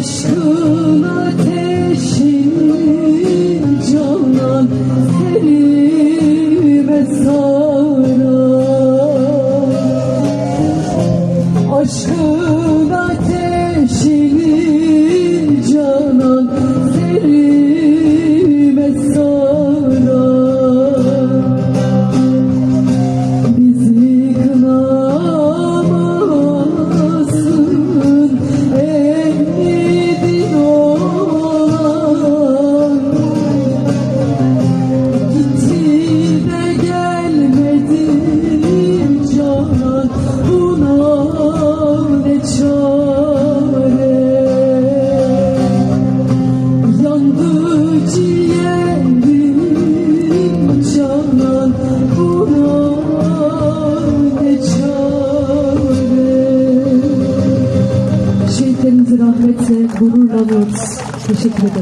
Aşkın ateşini canan seni mezara Aşkın ateşini canan Şehitlerimizi rahmetle gururlanıyoruz. Teşekkür ederim.